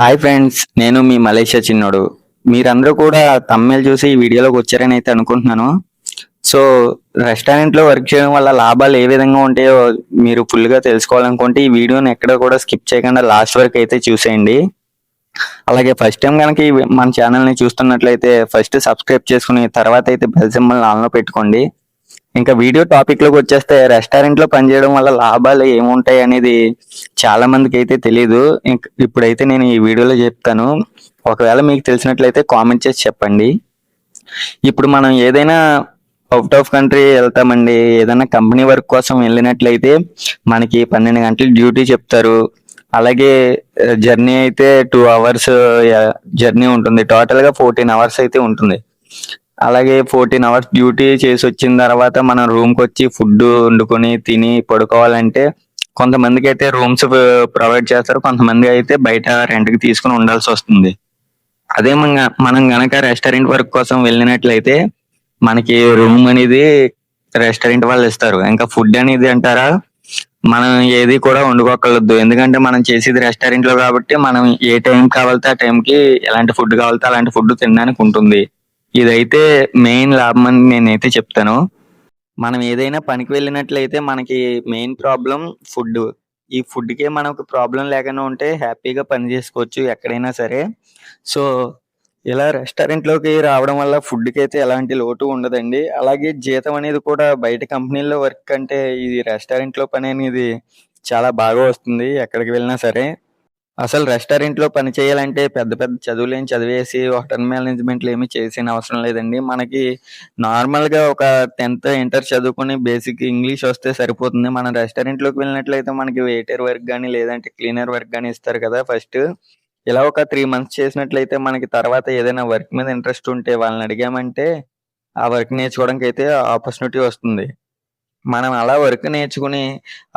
Hi friends నేను మీ Malaysia చిన్నోడు. మీరందరూ కూడా తమ్మేలు చూసి ఈ వీడియోలోకి వచ్చారని అయితే అనుకుంటున్నాను. సో రెస్టారెంట్లో వర్క్ చేయడం వల్ల లాభాలు ఏ విధంగా ఉంటాయో మీరు ఫుల్గా తెలుసుకోవాలనుకుంటే ఈ వీడియోని ఎక్కడ కూడా స్కిప్ చేయకుండా లాస్ట్ వరకు అయితే చూసేయండి. అలాగే ఫస్ట్ టైం కనుక మన ఛానల్ని చూస్తున్నట్లయితే ఫస్ట్ సబ్స్క్రైబ్ చేసుకుని తర్వాత అయితే బెల్ సింబల్ ఆన్లో పెట్టుకోండి. ఇంకా వీడియో టాపిక్లోకి వచ్చేస్తే రెస్టారెంట్లో పనిచేయడం వల్ల లాభాలు ఏముంటాయి అనేది చాలా మందికి అయితే తెలియదు ఇంక- ఇప్పుడైతే నేను ఈ వీడియోలో చెప్తాను. ఒకవేళ మీకు తెలిసినట్లయితే కామెంట్ చేసి చెప్పండి. ఇప్పుడు మనం ఏదైనా అవుట్ ఆఫ్ కంట్రీ వెళ్తామండి. ఏదైనా కంపెనీ వర్క్ కోసం వెళ్ళినట్లయితే మనకి పన్నెండు గంటలు డ్యూటీ చెప్తారు. అలాగే జర్నీ అయితే టూ అవర్స్ జర్నీ ఉంటుంది. టోటల్గా ఫోర్టీన్ అవర్స్ అయితే ఉంటుంది. అలాగే ఫోర్టీన్ అవర్స్ డ్యూటీ చేసి వచ్చిన తర్వాత మనం రూమ్కి వచ్చి ఫుడ్ వండుకొని తిని పడుకోవాలంటే కొంతమందికి అయితే రూమ్స్ ప్రొవైడ్ చేస్తారు కొంతమంది అయితే బయట రెంట్కి తీసుకుని ఉండాల్సి వస్తుంది. అదే మన మనం గనక రెస్టారెంట్ వర్క్ కోసం వెళ్ళినట్లయితే మనకి రూమ్ అనేది రెస్టారెంట్ వాళ్ళు ఇస్తారు. ఇంకా ఫుడ్ అనేది అంటారా? మనం ఏది కూడా వండుకోగలదు ఎందుకంటే మనం చేసేది రెస్టారెంట్లో కాబట్టి మనం ఏ టైం కావాలితే ఆ టైంకి ఎలాంటి ఫుడ్ కావాలితే అలాంటి ఫుడ్ తినడానికి ఉంటుంది. ఇదైతే మెయిన్ లాభం అని నేనైతే చెప్తాను. మనం ఏదైనా పనికి వెళ్ళినట్లయితే మనకి మెయిన్ ప్రాబ్లం ఫుడ్. ఈ ఫుడ్కే మనకు ప్రాబ్లం లేకుండా ఉంటే హ్యాపీగా పని చేసుకోవచ్చు ఎక్కడైనా సరే. సో ఇలా రెస్టారెంట్లోకి రావడం వల్ల ఫుడ్కి అయితే ఎలాంటి లోటు ఉండదండి. అలాగే జీతం అనేది కూడా బయట కంపెనీల్లో వర్క్ అంటే ఇది రెస్టారెంట్లో పని అనేది చాలా బాగా వస్తుంది ఎక్కడికి వెళ్ళినా సరే. అసలు రెస్టారెంట్లో పని చేయాలంటే పెద్ద పెద్ద చదువులు చదివేసి హోటల్ మేనేజ్మెంట్ ఏమి చేసిన అవసరం లేదండి. మనకి నార్మల్గా ఒక టెన్త్ ఇంటర్ చదువుకుని బేసిక్ ఇంగ్లీష్ వస్తే సరిపోతుంది. మనం రెస్టారెంట్లోకి వెళ్ళినట్లయితే మనకి వెయిటర్ వర్క్ కానీ లేదంటే క్లీనర్ వర్క్ కానీ ఇస్తారు కదా ఫస్ట్. ఇలా ఒక త్రీ మంత్స్ చేసినట్లయితే మనకి తర్వాత ఏదైనా వర్క్ మీద ఇంట్రెస్ట్ ఉంటే వాళ్ళని అడిగామంటే ఆ వర్క్ నేర్చుకోవడానికి అయితే ఆపర్చునిటీ వస్తుంది. మనం అలా వర్క్ నేర్చుకుని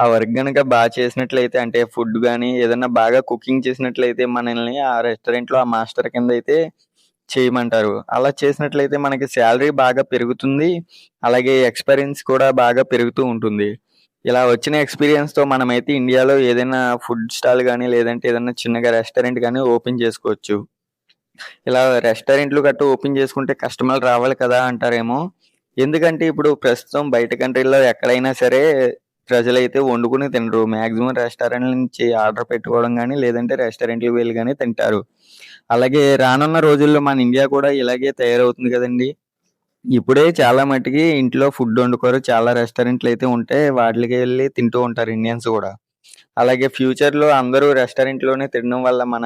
ఆ వర్క్ కనుక బాగా చేసినట్లయితే అంటే ఫుడ్ కానీ ఏదైనా బాగా కుకింగ్ చేసినట్లయితే మనల్ని ఆ రెస్టారెంట్లో ఆ మాస్టర్ కింద అయితే చేయమంటారు. అలా చేసినట్లయితే మనకి శాలరీ బాగా పెరుగుతుంది అలాగే ఎక్స్పీరియన్స్ కూడా బాగా పెరుగుతూ ఉంటుంది. ఇలా వచ్చిన ఎక్స్పీరియన్స్తో మనమైతే ఇండియాలో ఏదైనా ఫుడ్ స్టాల్ కానీ లేదంటే ఏదైనా చిన్నగా రెస్టారెంట్ కానీ ఓపెన్ చేసుకోవచ్చు. ఇలా రెస్టారెంట్లు గట్రా ఓపెన్ చేసుకుంటే కస్టమర్లు రావాలి కదా అంటారేమో. ఎందుకంటే ఇప్పుడు ప్రస్తుతం బయట కంట్రీలో ఎక్కడైనా సరే ప్రజలైతే వండుకుని తినరు. మ్యాక్సిమం రెస్టారెంట్ నుంచి ఆర్డర్ పెట్టుకోవడం కానీ లేదంటే రెస్టారెంట్లకు వెళ్ళి కానీ తింటారు. అలాగే రానున్న రోజుల్లో మన ఇండియా కూడా ఇలాగే తయారవుతుంది కదండి. ఇప్పుడే చాలా మట్టుకి ఇంట్లో ఫుడ్ వండుకోరు. చాలా రెస్టారెంట్లు అయితే ఉంటే వాటికి వెళ్ళి తింటూ ఉంటారు ఇండియన్స్ కూడా. అలాగే ఫ్యూచర్లో అందరూ రెస్టారెంట్లోనే తినడం వల్ల మన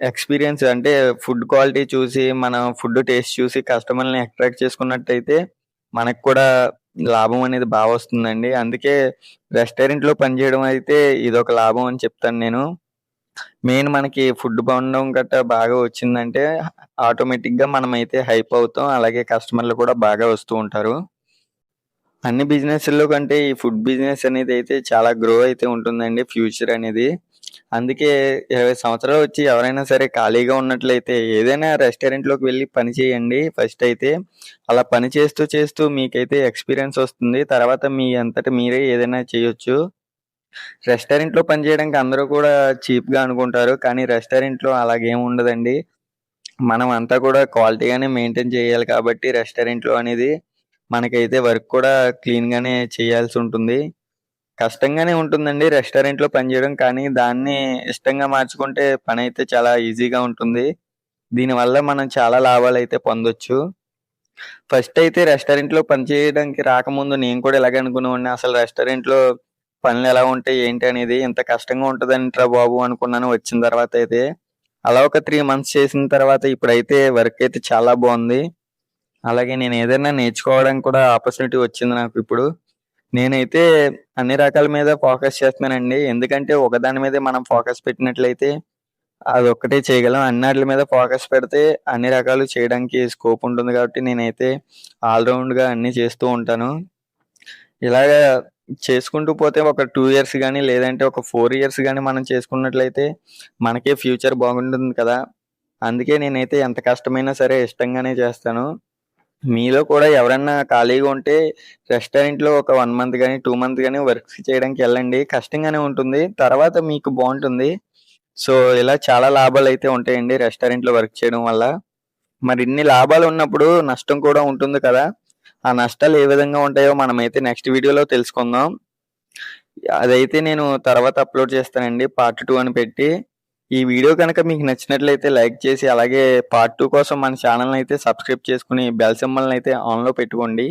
ఎక్స్పీరియన్స్ అంటే ఫుడ్ క్వాలిటీ చూసి మన ఫుడ్ టేస్ట్ చూసి కస్టమర్ని అట్రాక్ట్ చేసుకున్నట్టయితే మనకు కూడా లాభం అనేది బాగా వస్తుందండి. అందుకే రెస్టారెంట్లో పనిచేయడం అయితే ఇదొక లాభం అని చెప్తాను నేను. మెయిన్ మనకి ఫుడ్ బాగుండడం గట్రా బాగా వచ్చిందంటే ఆటోమేటిక్గా మనం అయితే హైప్ అవుతాం. అలాగే కస్టమర్లు కూడా బాగా వస్తూ ఉంటారు. అన్ని బిజినెస్లో కంటే ఈ ఫుడ్ బిజినెస్ అనేది అయితే చాలా గ్రో అయితే ఉంటుందండి ఫ్యూచర్ అనేది. అందుకే ఇరవై సంవత్సరాలు వచ్చి ఎవరైనా సరే ఖాళీగా ఉన్నట్లయితే ఏదైనా రెస్టారెంట్లోకి వెళ్ళి పని చేయండి ఫస్ట్ అయితే. అలా పని చేస్తూ చేస్తూ మీకైతే ఎక్స్పీరియన్స్ వస్తుంది. తర్వాత మీ అంతటి మీరే ఏదైనా చేయొచ్చు. రెస్టారెంట్లో పనిచేయడానికి పని చేయడానికి అందరూ కూడా చీప్గా అనుకుంటారు. కానీ రెస్టారెంట్లో అలాగేం ఉండదండి. మనం అంతా కూడా క్వాలిటీగానే మెయింటైన్ చేయాలి కాబట్టి రెస్టారెంట్లో అనేది మనకైతే వర్క్ కూడా క్లీన్ గానే చేయాల్సి ఉంటుంది. కష్టంగానే ఉంటుందండి రెస్టారెంట్లో పనిచేయడం కానీ దాన్ని ఇష్టంగా మార్చుకుంటే పని అయితే చాలా ఈజీగా ఉంటుంది. దీనివల్ల మనం చాలా లాభాలు అయితే పొందొచ్చు. ఫస్ట్ అయితే రెస్టారెంట్లో పని చేయడానికి రాకముందు నేను కూడా ఇలాగే అనుకునేవాడిని. అసలు రెస్టారెంట్లో పనులు ఎలా ఉంటాయి ఏంటి అనేది ఇంత కష్టంగా ఉంటదంట్రా బాబు అనుకున్నాను వచ్చిన తర్వాత అయితే. అలా ఒక త్రీ మంత్స్ చేసిన తర్వాత ఇప్పుడైతే వర్క్ అయితే చాలా బాగుంది. అలాగే నేను ఏదైనా నేర్చుకోవడానికి కూడా ఆపర్చునిటీ వచ్చింది నాకు ఇప్పుడు. నేనైతే అన్ని రకాల మీద ఫోకస్ చేస్తున్నానండి. ఎందుకంటే ఒకదాని మీదే మనం ఫోకస్ పెట్టినట్లయితే అది ఒక్కటే చేయగలం. అన్నిటి మీద ఫోకస్ పెడితే అన్ని రకాలు చేయడానికి స్కోప్ ఉంటుంది కాబట్టి నేనైతే ఆల్రౌండ్గా అన్నీ చేస్తూ ఉంటాను. ఇలాగా చేసుకుంటూ పోతే ఒక టూ ఇయర్స్ కానీ లేదంటే ఒక ఫోర్ ఇయర్స్ కానీ మనం చేసుకున్నట్లయితే మనకే ఫ్యూచర్ బాగుంటుంది కదా. అందుకే నేనైతే ఎంత కష్టమైనా సరే ఇష్టంగానే చేస్తాను. మీలో కూడా ఎవరన్నా ఖాళీగా ఉంటే రెస్టారెంట్లో ఒక వన్ మంత్ కానీ టూ మంత్ కానీ వర్క్ చేయడానికి వెళ్ళండి. కష్టంగానే ఉంటుంది. తర్వాత మీకు బాగుంటుంది. సో ఇలా చాలా లాభాలు అయితే ఉంటాయండి రెస్టారెంట్లో వర్క్ చేయడం వల్ల. మరి ఇన్ని లాభాలు ఉన్నప్పుడు నష్టం కూడా ఉంటుంది కదా. ఆ నష్టాలు ఏ విధంగా ఉంటాయో మనమైతే నెక్స్ట్ వీడియోలో తెలుసుకుందాం. అదైతే నేను తర్వాత అప్లోడ్ చేస్తానండి. పార్ట్ టూ అని పెట్టి. ఈ వీడియో కనుక మీకు నచ్చినట్లయితే లైక్ చేసి అలాగే పార్ట్ టూ కోసం మన ఛానల్ని అయితే సబ్స్క్రైబ్ చేసుకుని బెల్ సింబల్ని అయితే ఆన్లో పెట్టుకోండి.